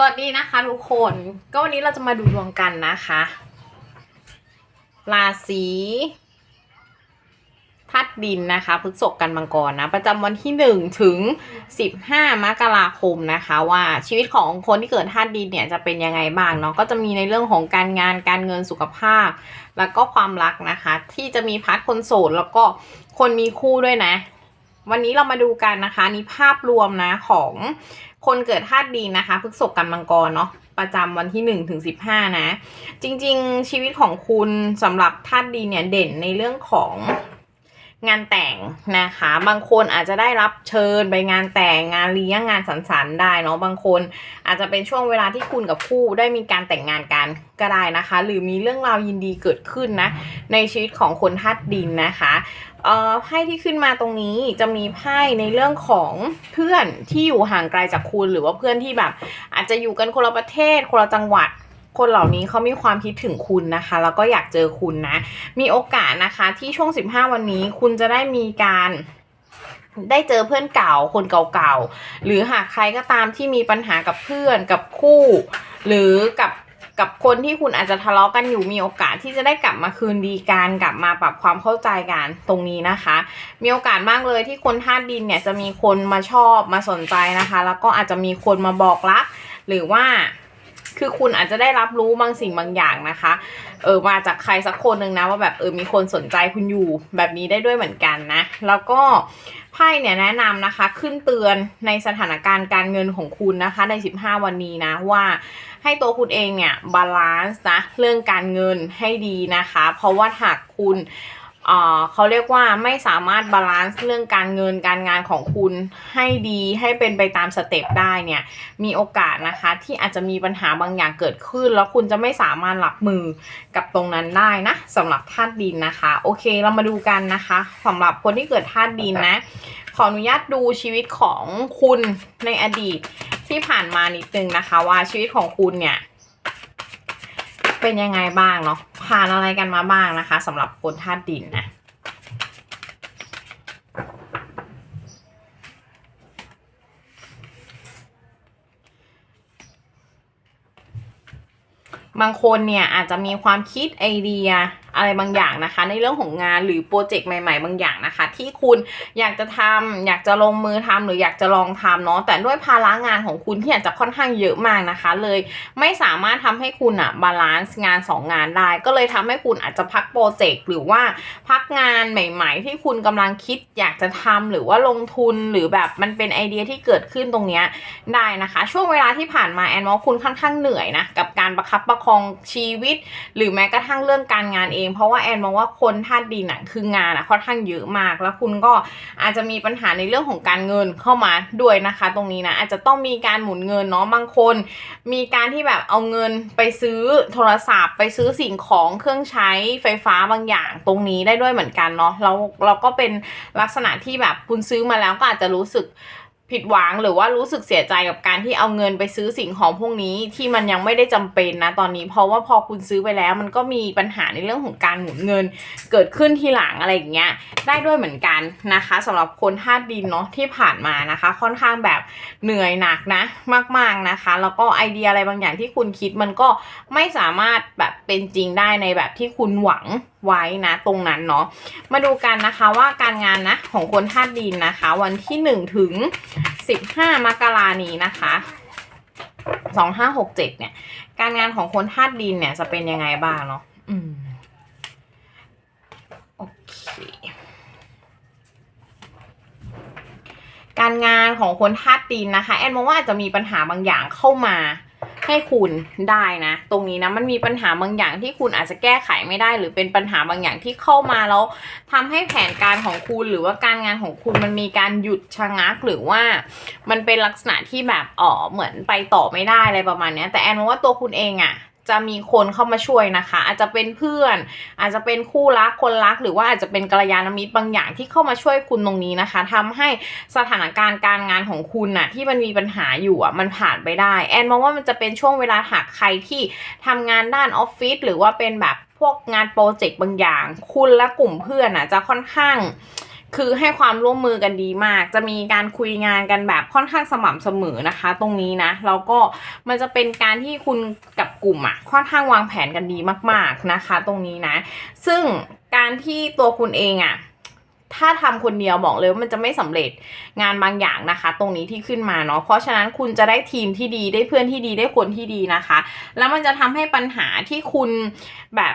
สวัสดีนะคะทุกคน ก็วันนี้เราจะมาดูดวงกันนะคะ ราศีธาตุดินนะคะพฤษภกันมังกรนะ ประจำวันที่หนึ่งถึงสิบห้ามกราคมนะคะ ว่าชีวิตของคนที่เกิดธาตุดินเนี่ยจะเป็นยังไงบ้างเนาะก็จะมีในเรื่องของการงานการเงินสุขภาพ แล้วก็ความรักนะคะ ที่จะมีพาร์ทคนโสดแล้วก็คนมีคู่ด้วยนะ วันนี้เรามาดูกันนะคะนี่ภาพรวมนะของคนเกิดธาตุดินนะคะพฤษภกันมังกรเนาะประจำวันที่1นถึงสินะ จริงๆ ชีวิตของคุณสำหรับธาตุดินเนี่ยเด่นในเรื่องของ งานแต่งนะคะ บางคนอาจจะได้รับเชิญไปงานแต่งงานเลี้ยงงานสังสรรค์ได้เนาะบางคนอาจจะเป็นช่วงเวลาที่คุณกับคู่ได้มีการแต่งงานกันก็ได้นะคะ หรือมีเรื่องราวยินดีเกิดขึ้นนะ ในชีวิตของคนธาตุดินนะคะเอ่อไพ่ที่ขึ้นมาตรงนี้จะมีไพ่ในเรื่องของเพื่อนที่อยู่ห่างไกลจากคุณหรือว่าเพื่อนที่แบบ อาจจะอยู่กันคนละประเทศคนละจังหวัด คนเหล่านี้เขามีความคิดถึงคุณนะคะ แล้วก็อยากเจอคุณนะ มีโอกาสนะคะที่ช่วง 15 วันนี้คุณจะได้มีการได้เจอเพื่อนเก่าคนเก่าๆ หรือหากใครก็ตามที่มีปัญหากับเพื่อนกับคู่ หรือกับกับคนที่คุณอาจจะทะเลาะกันอยู่มีโอกาสที่จะได้กลับมาคืนดีกันกลับมาปรับความเข้าใจกันตรงนี้นะคะ มีโอกาสมากเลยที่คนธาตุดินเนี่ยจะมีคนมาชอบมาสนใจนะคะ แล้วก็อาจจะมีคนมาบอกรักหรือว่า คือคุณอาจจะได้รับรู้บางสิ่งบางอย่างนะคะ เออมาจากใครสักคนหนึ่งนะว่าแบบเออมีคนสนใจคุณอยู่แบบนี้ได้ด้วยเหมือนกันนะ แล้วก็ไพ่เนี่ยแนะนำนะคะ ขึ้นเตือนในสถานการณ์การเงินของคุณนะคะ ใน 15 วันนี้นะว่าให้ตัวคุณเองเนี่ยบาลานซ์นะเรื่องการเงินให้ดีนะคะ เพราะว่าหากคุณ เขาเรียกว่าไม่สามารถบาลานซ์เรื่องการเงินการงานของคุณให้ดีให้เป็นไปตามสเต็ปได้เนี่ยมีโอกาสนะคะที่อาจจะมีปัญหาบางอย่างเกิดขึ้น แล้วคุณจะไม่สามารถรับมือกับตรงนั้นได้นะสำหรับธาตุดินนะคะ โอเคเรามาดูกันนะคะสำหรับคนที่เกิดธาตุดินนะ ขออนุญาตดูชีวิตของคุณในอดีตที่ผ่านมานิดนึงนะคะ ว่าชีวิตของคุณเนี่ย เป็นยังไงบ้างเนาะผ่านอะไรกันมาบ้างนะคะสำหรับคนธาตุดินนะบางคนเนี่ยอาจจะมีความคิดไอเดียอะไรบางอย่างนะคะ ในเรื่องของงานหรือโปรเจกต์ใหม่ ๆ บางอย่างนะคะ ที่คุณอยากจะทำอยากจะลงมือทำหรืออยากจะลองทำเนาะแต่ด้วยภาระงานของคุณที่อาจจะค่อนข้างเยอะมากนะคะ เลยไม่สามารถทำให้คุณอะบาลานซ์งาน 2 งานได้ ก็เลยทำให้คุณอาจจะพักโปรเจกต์หรือว่าพักงานใหม่ ๆ ที่คุณกำลังคิดอยากจะทำหรือว่าลงทุนหรือแบบมันเป็นไอเดียที่เกิดขึ้นตรงเนี้ยได้นะคะ ช่วงเวลาที่ผ่านมาแอนว่าคุณค่อนข้างเหนื่อยนะกับการประคับประคองชีวิต หรือแม้กระทั่งเรื่องการงานเอง เพราะว่าแอนมองว่าคนธาตุดินอะคืองานอะค่อนข้างเยอะมาก แล้วคุณก็อาจจะมีปัญหาในเรื่องของการเงินเข้ามาด้วยนะคะ ตรงนี้นะอาจจะต้องมีการหมุนเงินเนาะบางคน มีการที่แบบเอาเงินไปซื้อโทรศัพท์ ไปซื้อสิ่งของเครื่องใช้ไฟฟ้าบางอย่างตรงนี้ได้ด้วยเหมือนกันเนาะแล้วเราก็เป็นลักษณะที่แบบคุณซื้อมาแล้วก็อาจจะรู้สึก ผิดหวังหรือว่ารู้สึกเสียใจกับการที่เอาเงินไปซื้อสิ่งของพวกนี้ที่มันยังไม่ได้จำเป็นนะตอนนี้ เพราะว่าพอคุณซื้อไปแล้ว มันก็มีปัญหาในเรื่องของการหมุนเงิน เกิดขึ้นทีหลังอะไรอย่างเงี้ยได้ด้วยเหมือนกันนะคะสำหรับคนธาตุดินเนาะที่ผ่านมานะคะ ค่อนข้างแบบเหนื่อยหนักนะมาก ๆนะคะ แล้วก็ไอเดียอะไรบางอย่างที่คุณคิดมันก็ไม่สามารถแบบเป็นจริงได้ในแบบที่คุณหวังไว้นะตรงนั้นเนาะมาดูกันนะคะว่าการงานนะของคนธาตุดินนะคะ วันที่หนึ่งถึงสิบห้ามกรานี้นะคะสองห้าหกเจ็ดเนี่ย การงานของคนธาตุดินเนี่ยจะเป็นยังไงบ้างเนาะอืมโอเคการงานของคนธาตุดินนะคะ แอนมองว่าอาจจะมีปัญหาบางอย่างเข้ามา ให้คุณได้นะ ตรงนี้นะมันมีปัญหาบางอย่างที่คุณอาจจะแก้ไขไม่ได้ หรือเป็นปัญหาบางอย่างที่เข้ามาแล้วทำให้แผนการของคุณหรือว่าการงานของคุณมันมีการหยุดชะงักหรือว่ามันเป็นลักษณะที่แบบอ๋อเหมือนไปต่อไม่ได้อะไรประมาณนี้แต่แอนมองว่าตัวคุณเองอะ จะมีคนเข้ามาช่วยนะคะ อาจจะเป็นเพื่อน อาจจะเป็นคู่รักคนรัก หรือว่าอาจจะเป็นกัลยาณมิตรบางอย่างที่เข้ามาช่วยคุณตรงนี้นะคะทำให้สถานการณ์การงานของคุณน่ะที่มันมีปัญหาอยู่อะมันผ่านไปได้ แอนมองว่ามันจะเป็นช่วงเวลาหากใครที่ทำงานด้านออฟฟิศหรือว่าเป็นแบบพวกงานโปรเจกต์บางอย่าง คุณและกลุ่มเพื่อนอะจะค่อนข้าง คือให้ความร่วมมือกันดีมาก จะมีการคุยงานกันแบบค่อนข้างสม่ำเสมอนะคะ ตรงนี้นะแล้วก็มันจะเป็นการที่คุณกับกลุ่มอะค่อนข้างวางแผนกันดีมาก ๆนะคะ ตรงนี้นะ ซึ่งการที่ตัวคุณเองอะถ้าทำคนเดียวบอกเลยว่ามันจะไม่สำเร็จงานบางอย่างนะคะ ตรงนี้ที่ขึ้นมาเนาะเพราะฉะนั้นคุณจะได้ทีมที่ดีได้เพื่อนที่ดีได้คนที่ดีนะคะ แล้วมันจะทำให้ปัญหาที่คุณแบบ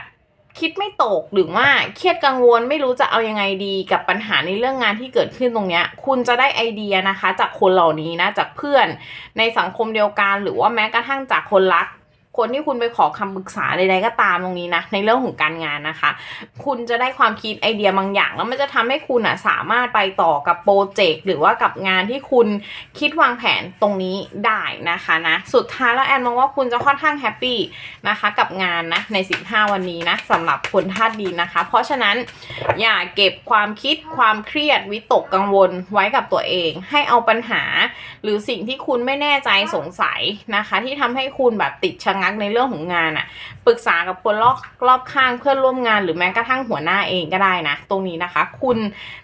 คิดไม่ตกหรือว่าเครียดกังวลไม่รู้จะเอายังไงดีกับปัญหาในเรื่องงานที่เกิดขึ้นตรงเนี้ย คุณจะได้ไอเดียนะคะ จากคนเหล่านี้นะจากเพื่อนในสังคมเดียวกัน หรือว่าแม้กระทั่งจากคนรัก คนที่คุณไปขอคำปรึกษาใดๆก็ตามตรงนี้นะ ในเรื่องของการงานนะคะ คุณจะได้ความคิดไอเดียบางอย่าง แล้วมันจะทำให้คุณอะสามารถไปต่อกับโปรเจกต์หรือว่ากับงานที่คุณคิดวางแผนตรงนี้ได้นะคะนะ สุดท้ายแล้วแอนมองว่าคุณจะค่อนข้างแฮปปี้นะคะกับงานนะใน 15 วันนี้นะสำหรับคนธาตุดินนะคะ เพราะฉะนั้นอย่าเก็บความคิดความเครียดวิตกกังวลไว้กับตัวเอง ให้เอาปัญหา หรือสิ่งที่คุณไม่แน่ใจสงสัยนะคะ ที่ทำให้คุณแบบติดชะงักในเรื่องของงานอะปรึกษากับคนรอบรอบข้างเพื่อนร่วมงานหรือแม้กระทั่งหัวหน้าเองก็ได้นะ ตรงนี้นะคะ คุณ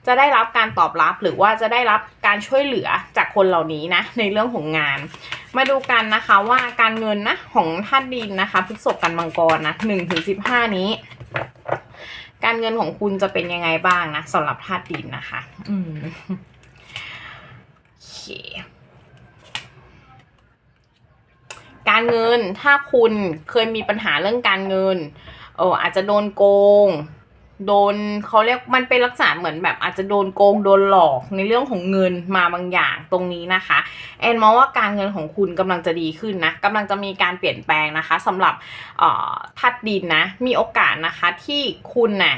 จะได้รับการตอบรับหรือว่าจะได้รับการช่วยเหลือจากคนเหล่านี้นะ ในเรื่องของงาน มาดูกันนะคะว่าการเงินนะของธาตุดินนะคะพฤษภกันมังกรนะหนึ่งถึงสิบห้านี้ การเงินของคุณจะเป็นยังไงบ้างนะสำหรับธาตุดินนะคะ อืมโอเค การเงิน ถ้าคุณเคยมีปัญหาเรื่องการเงินเอออาจจะโดนโกง โดนเขาเรียกมันเป็นลักษณะเหมือนแบบอาจจะโดนโกงโดนหลอกในเรื่องของเงินมาบางอย่างตรงนี้นะคะ แอนมองว่าการเงินของคุณกำลังจะดีขึ้นนะกำลังจะมีการเปลี่ยนแปลงนะคะสำหรับออทัดดินนะมีโอกาสนะคะที่คุณน่ะ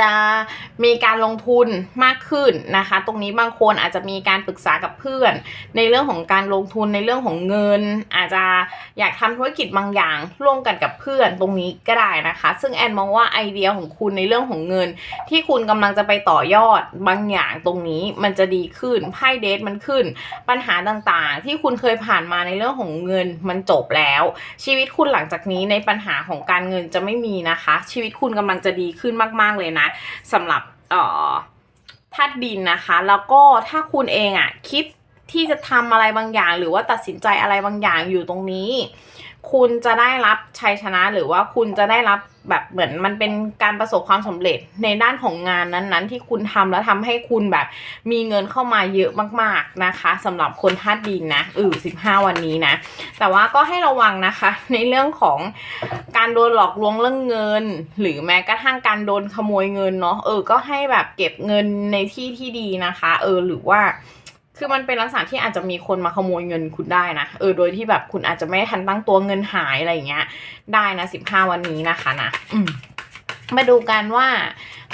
จะมีการลงทุนมากขึ้นนะคะ ตรงนี้บางคนอาจจะมีการปรึกษากับเพื่อน ในเรื่องของการลงทุนในเรื่องของเงิน อาจจะอยากทำธุรกิจบางอย่างร่วมกันกับเพื่อนตรงนี้ก็ได้นะคะ ซึ่งแอนมองว่าไอเดียของคุณในเรื่องของเงิน ที่คุณกำลังจะไปต่อยอดบางอย่างตรงนี้มันจะดีขึ้นไพ่เดทมันขึ้น ปัญหาต่างๆ ที่คุณเคยผ่านมาในเรื่องของเงินมันจบแล้ว ชีวิตคุณหลังจากนี้ในปัญหาของการเงินจะไม่มีนะคะ ชีวิตคุณกำลังจะดีขึ้นมาก ๆเลยนะสำหรับเอ่อธาตุดินนะคะ แล้วก็ถ้าคุณเองอะคิดที่จะทำอะไรบางอย่าง หรือว่าตัดสินใจอะไรบางอย่างอยู่ตรงนี้ คุณจะได้รับชัยชนะหรือว่าคุณจะได้รับแบบเหมือนมันเป็นการประสบความสำเร็จในด้านของงานนั้นๆ ที่คุณทำแล้วทำให้คุณแบบมีเงินเข้ามาเยอะมากๆนะคะสำหรับคนธาตุดินนะเออสิบห้าวันนี้นะ แต่ว่าก็ให้ระวังนะคะ ในเรื่องของการโดนหลอกลวงเรื่องเงิน หรือแม้กระทั่งการโดนขโมยเงินเนาะเออก็ให้แบบเก็บเงินในที่ที่ดีนะคะ เออหรือว่า คือมันเป็นลักษณะที่อาจจะมีคนมาขโมยเงินคุณได้นะ เออ โดยที่แบบคุณอาจจะไม่ทันตั้งตัวเงินหายอะไรอย่างเงี้ย ได้นะสิบห้าวันนี้นะคะนะ อืมมาดูกันว่า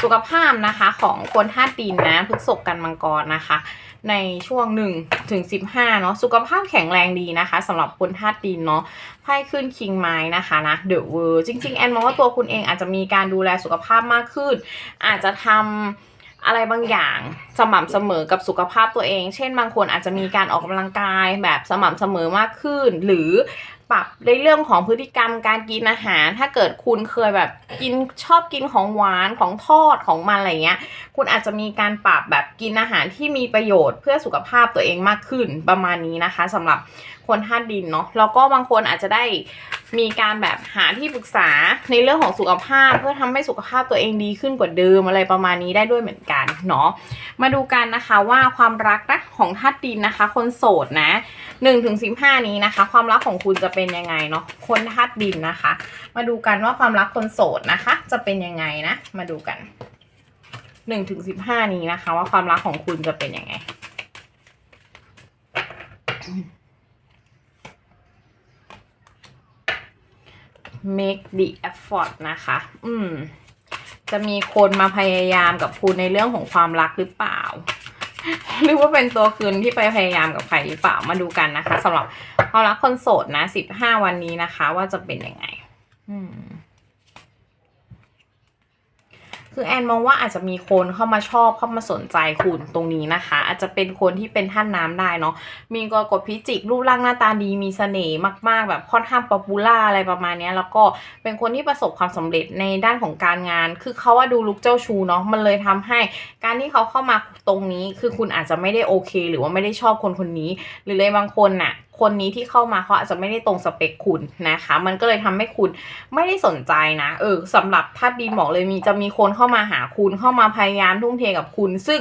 สุขภาพนะคะของคนธาตุดินนะพฤษภกันมังกรนะคะ ในช่วงหนึ่งถึงสิบห้าเนาะสุขภาพแข็งแรงดีนะคะสำหรับคนธาตุดินเนาะไพ่ขึ้นคิงไม้นะคะนะเดอะเวอร์จริงๆ แอนมองว่าตัวคุณเองอาจจะมีการดูแลสุขภาพมากขึ้น อาจจะทำ อะไรบางอย่างสม่ำเสมอกับสุขภาพตัวเอง เช่นบางคนอาจจะมีการออกกำลังกายแบบสม่ำเสมอมากขึ้น หรือปรับในเรื่องของพฤติกรรมการกินอาหาร ถ้าเกิดคุณเคยแบบกินชอบกินของหวานของทอดของมันอะไรเงี้ย คุณอาจจะมีการปรับแบบกินอาหารที่มีประโยชน์เพื่อสุขภาพตัวเองมากขึ้นประมาณนี้นะคะสำหรับคนธาตุดินเนาะแล้วก็บางคนอาจจะได้ มีการแบบหาที่ปรึกษาในเรื่องของสุขภาพ เพื่อทำให้สุขภาพตัวเองดีขึ้นกว่าเดิมอะไรประมาณนี้ได้ด้วยเหมือนกันเนาะมาดูกันนะคะว่าความรักนะของธาตุดินนะคะ คนโสดนะหนึ่งถึงสิบห้านี้นะคะ ความรักของคุณจะเป็นยังไงเนาะคนธาตุดินนะคะ มาดูกันว่าความรักคนโสดนะคะ จะเป็นยังไงนะ มาดูกันหนึ่งถึงสิบห้านี้นะคะ ว่าความรักของคุณจะเป็นยังไง make the effort นะคะ อืม จะมีคนมาพยายามกับคุณในเรื่องของความรักหรือเปล่า หรือว่าเป็นตัวคืนที่ไปพยายามกับใครหรือเปล่ามาดูกันนะคะสำหรับความรักคนโสดนะสิบห้าวันนี้นะคะ ว่าจะเป็นยังไง อืม คือแอนมองว่าอาจจะมีคนเข้ามาชอบเข้ามาสนใจคุณตรงนี้นะคะ อาจจะเป็นคนที่เป็นท่านน้ำได้เนาะมีกรกฎพิจิกรูปร่างหน้าตาดีมีเสน่ห์มากๆ แบบค่อนข้างป๊อปปูล่าอะไรประมาณนี้แล้วก็เป็นคนที่ประสบความสำเร็จในด้านของการงาน คือเขาว่าดูลุกเจ้าชูเนาะมันเลยทำให้ การที่เขาเข้ามาตรงนี้คือคุณอาจจะไม่ได้โอเค หรือว่าไม่ได้ชอบคนคนนี้ หรือเลยบางคนน่ะคนนี้ที่เข้ามาเขาอาจจะไม่ได้ตรงสเปคคุณนะคะ มันก็เลยทำให้คุณไม่ได้สนใจนะ เออสำหรับท่าดินบอกเลยมีจะมีคนเข้ามาหาคุณเข้ามาพยายามทุ่มเทกับคุณ ซึ่ง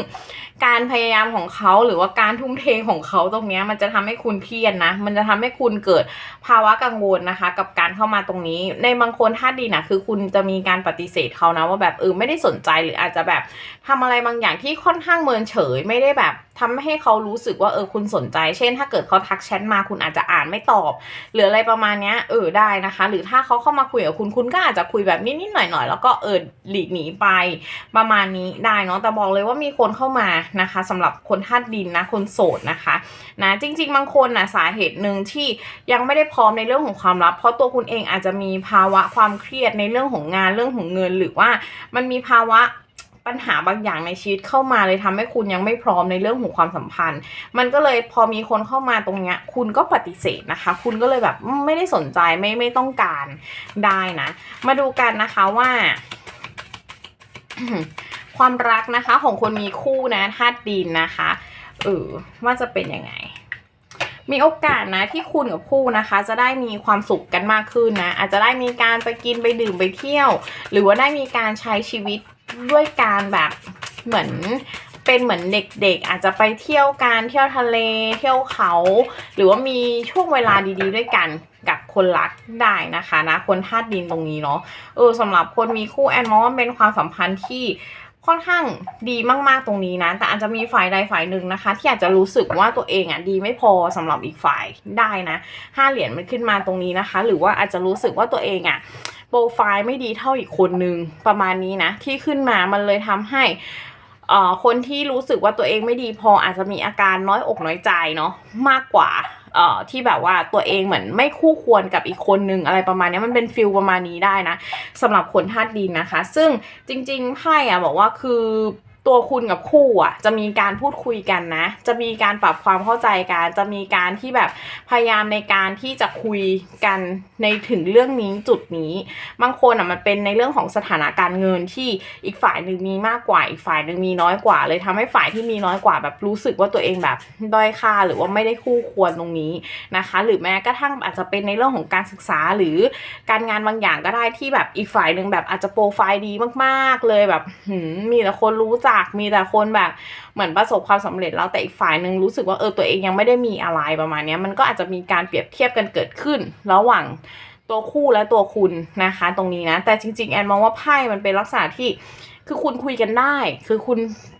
การพยายามของเขาหรือว่าการทุ่มเทของเขาตรงนี้มันจะทำให้คุณเครียดนะ มันจะทำให้คุณเกิดภาวะกังวลนะคะ กับการเข้ามาตรงนี้ ในบางคนท่าดินะคือคุณจะมีการปฏิเสธเขานะว่าแบบเออไม่ได้สนใจหรืออาจจะแบบทำอะไรบางอย่างที่ค่อนข้างเมินเฉยไม่ได้แบบทำให้เขารู้สึกว่าเออคุณสนใจ เช่น ถ้าเกิดเขาทักแชทมาคุณอาจจะอ่านไม่ตอบ หรืออะไรประมาณนี้เออได้นะคะ หรือถ้าเขาเข้ามาคุยกับคุณคุณก็อาจจะคุยแบบนิดๆหน่อยๆแล้วก็เออหลีกหนีไปประมาณนี้ได้เนาะแต่บอกเลยว่ามีคนเข้ามานะคะสำหรับคนธาตุดินนะคนโสดนะคะนะจริง ๆ บางคนนะสาเหตุหนึ่งที่ยังไม่ได้พร้อมในเรื่องของความรักเพราะตัวคุณเองอาจจะมีภาวะความเครียดในเรื่องของงานเรื่องของเงิน หรือว่ามันมีภาวะปัญหาบางอย่างในชีวิตเข้ามาเลยทำให้คุณยังไม่พร้อมในเรื่องของความสัมพันธ์ มันก็เลยพอมีคนเข้ามาตรงเนี้ย คุณก็ปฏิเสธนะคะ คุณก็เลยแบบไม่ได้สนใจไม่ไม่ต้องการได้นะ มาดูกันนะคะว่า ความรักนะคะ ของคนมีคู่นะธาตุดินนะคะเออว่าจะเป็นยังไง มีโอกาสนะที่คุณกับคู่นะคะ จะได้มีความสุขกันมากขึ้นนะ อาจจะได้มีการไปกินไปดื่มไปเที่ยว หรือว่าได้มีการใช้ชีวิตด้วยการแบบเหมือนเป็นเหมือนเด็กๆ อาจจะไปเที่ยวการเที่ยวทะเลเที่ยวเขา หรือว่ามีช่วงเวลาดีๆ ด้วยกันกับคนรักได้นะคะนะคนธาตุดินตรงนี้เนาะเออสำหรับคนมีคู่แอนมองว่าเป็นความสัมพันธ์ที่ ค่อนข้างดีมากๆตรงนี้นะ แต่อาจจะมีฝ่ายใดฝ่ายหนึ่งนะคะ ที่อาจจะรู้สึกว่าตัวเองอะดีไม่พอสำหรับอีกฝ่ายได้นะห้าเหรียญมันขึ้นมาตรงนี้นะคะ หรือว่าอาจจะรู้สึกว่าตัวเองอะโปรไฟล์ไม่ดีเท่าอีกคนนึงประมาณนี้นะ ที่ขึ้นมามันเลยทำให้อ่อคนที่รู้สึกว่าตัวเองไม่ดีพออาจจะมีอาการน้อยอกน้อยใจเนาะมากกว่า เอ่อที่แบบว่าตัวเองเหมือนไม่คู่ควรกับอีกคนนึงอะไรประมาณนี้มันเป็นฟิลประมาณนี้ได้นะสำหรับคนธาตุดินนะคะ ซึ่งจริงๆไพ่อะบอกว่าคือ ตัวคุณกับคู่อะ จะมีการพูดคุยกันนะ จะมีการปรับความเข้าใจกัน จะมีการที่แบบพยายามในการที่จะคุยกันในถึงเรื่องนี้จุดนี้ บางคนอะมันเป็นในเรื่องของสถานะการเงินที่อีกฝ่ายหนึ่งมีมากกว่า อีกฝ่ายหนึ่งมีน้อยกว่า เลยทำให้ฝ่ายที่มีน้อยกว่าแบบรู้สึกว่าตัวเองแบบด้อยค่าหรือว่าไม่ได้คู่ควรตรงนี้นะคะ หรือแม้กระทั่งอาจจะเป็นในเรื่องของการศึกษาหรือการงานบางอย่างก็ได้ที่แบบอีกฝ่ายหนึ่งแบบอาจจะโปรไฟล์ดีมาก ๆ เลยแบบมมีแต่คนรู้จักมีแต่คนแบบเหมือนประสบความสำเร็จแล้วแต่อีกฝ่ายหนึ่งรู้สึกว่าเออตัวเองยังไม่ได้มีอะไรประมาณนี้มันก็อาจจะมีการเปรียบเทียบกันเกิดขึ้น ระหว่างตัวคู่และตัวคุณนะคะ ตรงนี้นะ แต่จริง ๆ แอนมองว่าไพ่มันเป็นลักษณะที่คือคุณคุยกันได้ คือคุณ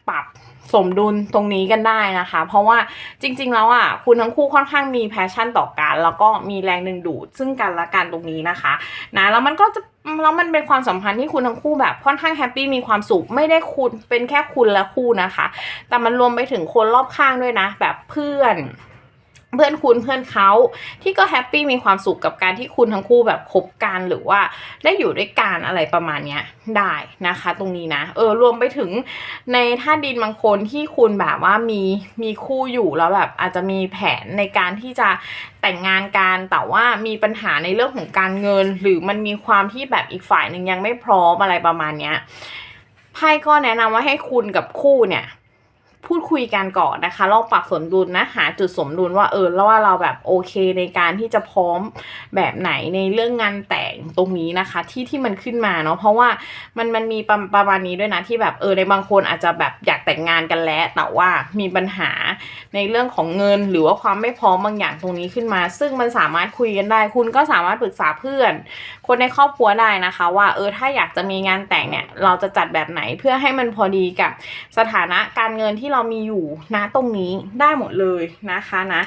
ปรับ สมดุลตรงนี้กันได้นะคะ เพราะว่าจริง ๆ แล้วอะคุณทั้งคู่ค่อนข้างมีแพชชั่นต่อกัน แล้วก็มีแรงดึงดูดซึ่งกันและกันตรงนี้นะคะนะแล้วมันก็จะแล้วมันเป็นความสัมพันธ์ที่คุณทั้งคู่แบบค่อนข้างแฮปปี้มีความสุขไม่ได้คุณเป็นแค่คุณและคู่นะคะ แต่มันรวมไปถึงคนรอบข้างด้วยนะ แบบเพื่อน เพื่อนคุณเพื่อนเขาที่ก็แฮปปี้มีความสุขกับการที่คุณทั้งคู่แบบคบกันหรือว่าได้อยู่ด้วยกันอะไรประมาณเนี้ยได้นะคะ ตรงนี้นะเออรวมไปถึงในท่าดินบางคนที่คุณแบบว่ามีมีคู่อยู่แล้วแบบอาจจะมีแผนในการที่จะแต่งงานกันแต่ว่ามีปัญหาในเรื่องของการเงิน หรือมันมีความที่แบบอีกฝ่ายหนึ่งยังไม่พร้อมอะไรประมาณเนี้ยไพ่ก็แนะนำว่าให้คุณกับคู่เนี่ย พูดคุยกันก่อนนะคะลองปรับสมดุลนะหาจุดสมดุลว่าเออแล้วว่าเราแบบโอเคในการที่จะพร้อมแบบไหนในเรื่องงานแต่งตรงนี้นะคะ ที่ที่มันขึ้นมาเนาะเพราะว่ามันมันมีประประมาณนี้ด้วยนะที่แบบเออในบางคนอาจจะแบบอยากแต่งงานกันแล้วแต่ว่ามีปัญหาในเรื่องของเงินหรือว่าความไม่พร้อมบางอย่างตรงนี้ขึ้นมา ซึ่งมันสามารถคุยกันได้ คุณก็สามารถปรึกษาเพื่อน คนในครอบครัวได้นะคะ ว่าเออถ้าอยากจะมีงานแต่งเนี่ยเราจะจัดแบบไหนเพื่อให้มันพอดีกับสถานะการเงินที่เรามีอยู่นะตรงนี้ได้หมดเลยนะคะนะ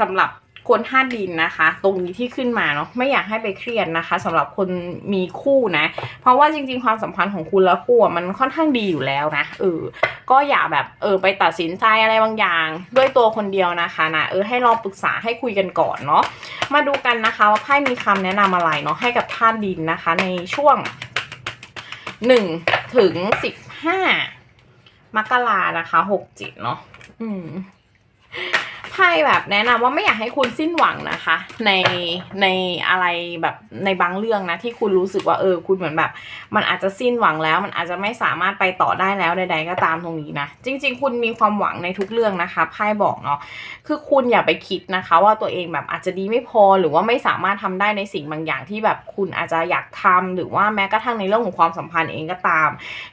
สำหรับคนธาตุดินนะคะ ตรงนี้ที่ขึ้นมาเนาะไม่อยากให้ไปเครียดนะคะสำหรับคนมีคู่นะ เพราะว่าจริง ๆ ความสัมพันธ์ของคุณและคู่มันค่อนข้างดีอยู่แล้วนะเออก็อย่าแบบเออไปตัดสินใจอะไรบางอย่าง ด้วยตัวคนเดียวนะคะนะเออให้ลองปรึกษาให้คุยกันก่อนเนาะมาดูกันนะคะว่าไพ่มีคำแนะนำอะไรเนาะให้กับธาตุดินนะคะ ในช่วง1ถึงสิบห้า มกรานะคะหกจิตเนาะอืมไพ่แบบแนะนำว่าไม่อยากให้คุณสิ้นหวังนะคะ ในในอะไรแบบในบางเรื่องนะที่คุณรู้สึกว่าเออ คุณเหมือนแบบ มันอาจจะสิ้นหวังแล้ว มันอาจจะไม่สามารถไปต่อได้แล้วใดๆก็ตามตรงนี้นะจริง ๆ คุณมีความหวังในทุกเรื่องนะคะไพ่บอกเนาะคือคุณอย่าไปคิดนะคะ ว่าตัวเองแบบอาจจะดีไม่พอหรือว่าไม่สามารถทำได้ในสิ่งบางอย่างที่แบบคุณอาจจะอยากทำหรือว่าแม้กระทั่งในเรื่องของความสัมพันธ์เองก็ตาม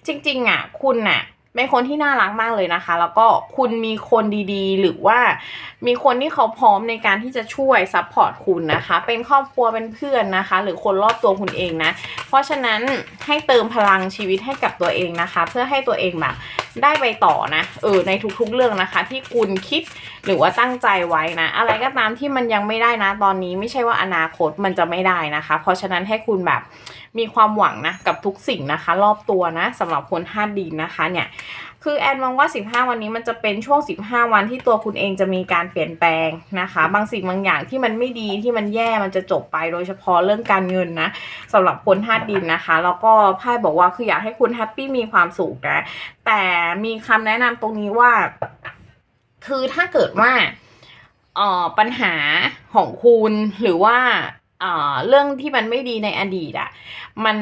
จริง ๆอะคุณน่ะ เป็นคนที่น่ารักมากเลยนะคะ แล้วก็คุณมีคนดีๆ หรือว่ามีคนที่เขาพร้อมในการที่จะช่วยซัพพอร์ตคุณนะคะ เป็นครอบครัวเป็นเพื่อนนะคะ หรือคนรอบตัวคุณเองนะ เพราะฉะนั้นให้เติมพลังชีวิตให้กับตัวเองนะคะ เพื่อให้ตัวเองแบบ ได้ไปต่อนะเออในทุกๆเรื่องนะคะ ที่คุณคิดหรือว่าตั้งใจไว้นะ อะไรก็ตามที่มันยังไม่ได้นะ ตอนนี้ไม่ใช่ว่าอนาคตมันจะไม่ได้นะคะ เพราะฉะนั้นให้คุณแบบมีความหวังนะกับทุกสิ่งนะคะ รอบตัวนะสำหรับคนธาตุดินนะคะเนี่ย คือแอนมองว่า 15 วันนี้มันจะเป็นช่วง 15 วันที่ตัวคุณเองจะมีการเปลี่ยนแปลงนะคะ บางสิ่งบางอย่างที่มันไม่ดีที่มันแย่มันจะจบไปโดยเฉพาะเรื่องการเงินนะสำหรับคนธาตุดินนะคะ แล้วก็ไพ่บอกว่าคืออยากให้คุณแฮปปี้มีความสุขนะแต่มีคำแนะนำตรงนี้ว่า คือถ้าเกิดว่าเอ่อปัญหาของคุณหรือว่า เรื่องที่มันไม่ดีในอดีตอะมัน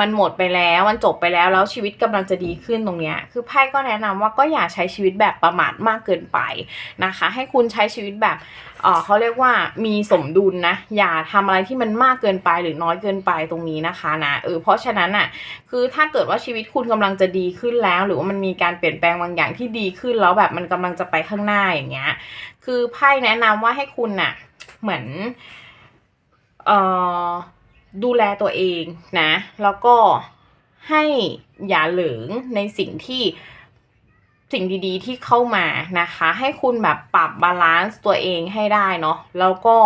มันหมดไปแล้วมันจบไปแล้วแล้วชีวิตกำลังจะดีขึ้นตรงเนี้ยคือไพ่ก็แนะนำว่าก็อย่าใช้ชีวิตแบบประมาทมากเกินไปนะคะ ให้คุณใช้ชีวิตแบบเขาเรียกว่ามีสมดุลนะ อย่าทำอะไรที่มันมากเกินไปหรือน้อยเกินไปตรงนี้นะคะนะเออเพราะฉะนั้นอะคือถ้าเกิดว่าชีวิตคุณกำลังจะดีขึ้นแล้ว หรือว่ามันมีการเปลี่ยนแปลงบางอย่างที่ดีขึ้นแล้วแบบมันกำลังจะไปข้างหน้าอย่างเงี้ยคือไพ่แนะนำว่าให้คุณน่ะเหมือน เอ่อดูแลตัวเองนะ แล้วก็ให้อย่าเหลิงในสิ่งที่สิ่งดีๆที่เข้ามานะคะ ให้คุณแบบปรับบาลานซ์ตัวเองให้ได้เนาะแล้วก็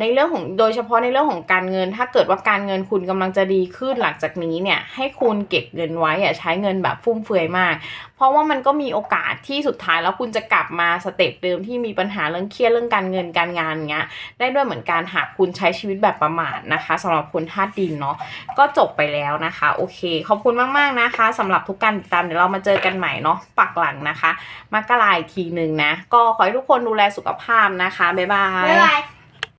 ในเรื่องของโดยเฉพาะในเรื่องของการเงิน ถ้าเกิดว่าการเงินคุณกำลังจะดีขึ้นหลังจากนี้เนี่ยให้คุณเก็บเงินไว้อย่าใช้เงินแบบฟุ่มเฟือยมาก เพราะว่ามันก็มีโอกาสที่สุดท้ายแล้วคุณจะกลับมาสเต็ปเดิมที่มีปัญหาเรื่องเครียดเรื่องการเงินการงานเงี้ยได้ด้วยเหมือนกันหากคุณใช้ชีวิตแบบประมาทนะคะสำหรับคนธาตุดินเนาะก็จบไปแล้วนะคะ โอเค ขอบคุณมากๆนะคะสำหรับทุกการติดตามเดี๋ยวเรามาเจอกันใหม่เนาะปักหลังนะคะมากราอีกทีหนึ่งนะก็ขอให้ทุกคนดูแลสุขภาพนะคะบ๊ายบายบ๊ายบาย